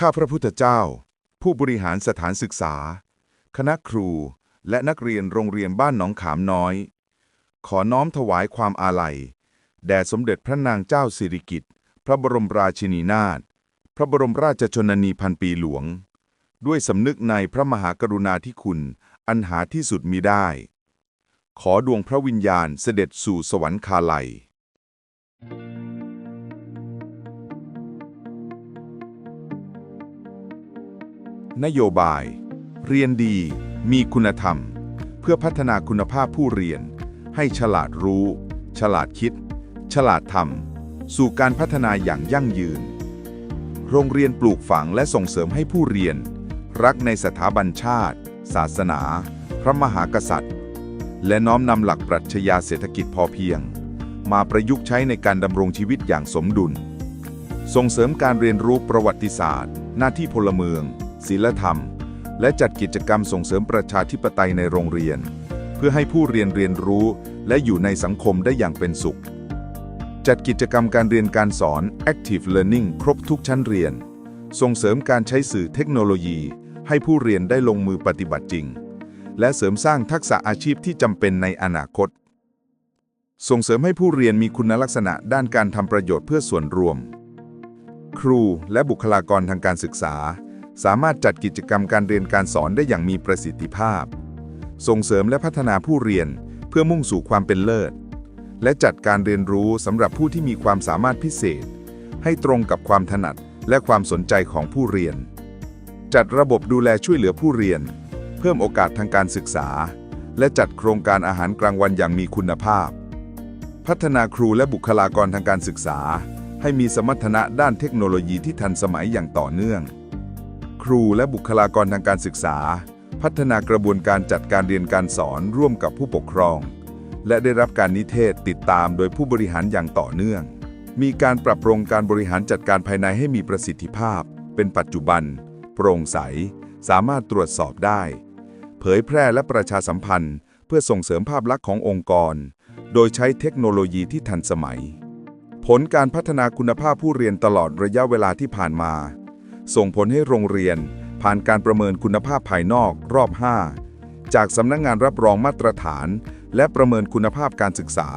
ข้าพระพุทธเจ้า ผู้บริหารสถานศึกษา คณะครู และนักเรียนโรงเรียนบ้านหนองขามน้อย ขอน้อมถวายความอาลัย แด่สมเด็จพระนางเจ้าสิริกิติ์พระบรมราชินีนาถพระบรมราชชนนีพันปีหลวง ด้วยสำนึกในพระมหากรุณาธิคุณ อันหาที่สุดมิได้ ขอดวงพระวิญญาณเสด็จสู่สวรรคาลัย นโยบาย เรียนดี มีคุณธรรม เพื่อพัฒนาคุณภาพผู้เรียน ให้ฉลาดรู้ ฉลาดคิด ฉลาดทำสู่การพัฒนาอย่างยั่งยืน โรงเรียนปลูกฝังและส่งเสริมให้ผู้เรียน รักในสถาบันชาติ ศาสนา พระมหากษัตริย์ และน้อมนำหลักปรัชญาเศรษฐกิจพอเพียง มาประยุกต์ใช้ในการดำรงชีวิตอย่างสมดุลส่งเสริมการเรียนรู้ประวัติศาสตร์ หน้าที่พลเมือง ศิลธรรม และจัดกิจกรรมส่งเสริมประชาธิปไตยในโรงเรียน เพื่อให้ผู้เรียนเรียนรู้และอยู่ในสังคมได้อย่างเป็นสุข จัดกิจกรรมการเรียนการสอน Active Learning ครบทุกชั้นเรียน ส่งเสริมการใช้สื่อเทคโนโลยี ให้ผู้เรียนได้ลงมือปฏิบัติจริง และเสริมสร้างทักษะอาชีพที่จำเป็นในอนาคต ส่งเสริมให้ผู้เรียนมีคุณลักษณะด้านการทำประโยชน์เพื่อส่วนรวม ครูและบุคลากรทางการศึกษา สามารถจัดกิจกรรมการเรียนการสอนได้อย่างมีประสิทธิภาพ ส่งเสริมและพัฒนาผู้เรียนเพื่อมุ่งสู่ความเป็นเลิศ และจัดการเรียนรู้สำหรับผู้ที่มีความสามารถพิเศษ ให้ตรงกับความถนัดและความสนใจของผู้เรียน จัดระบบดูแลช่วยเหลือผู้เรียน เพิ่มโอกาสทางการศึกษา และจัดโครงการอาหารกลางวันอย่างมีคุณภาพ พัฒนาครูและบุคลากรทางการศึกษา ให้มีสมรรถนะด้านเทคโนโลยีที่ทันสมัยอย่างต่อเนื่อง ครูและบุคลากรทางการศึกษา พัฒนากระบวนการจัดการเรียนการสอนร่วมกับผู้ปกครอง และได้รับการนิเทศติดตามโดยผู้บริหารอย่างต่อเนื่อง มีการปรับปรุงการบริหารจัดการภายในให้มีประสิทธิภาพ เป็นปัจจุบัน โปร่งใส สามารถตรวจสอบได้ เผยแพร่และประชาสัมพันธ์ เพื่อส่งเสริมภาพลักษณ์ขององค์กร โดยใช้เทคโนโลยีที่ทันสมัย ผลการพัฒนาคุณภาพผู้เรียนตลอดระยะเวลาที่ผ่านมา ส่งผลให้โรงเรียน ผ่านการประเมินคุณภาพภายนอกรอบ 5 จากสำนักงงานรับรองมาตรฐาน และประเมินคุณภาพการศึกษา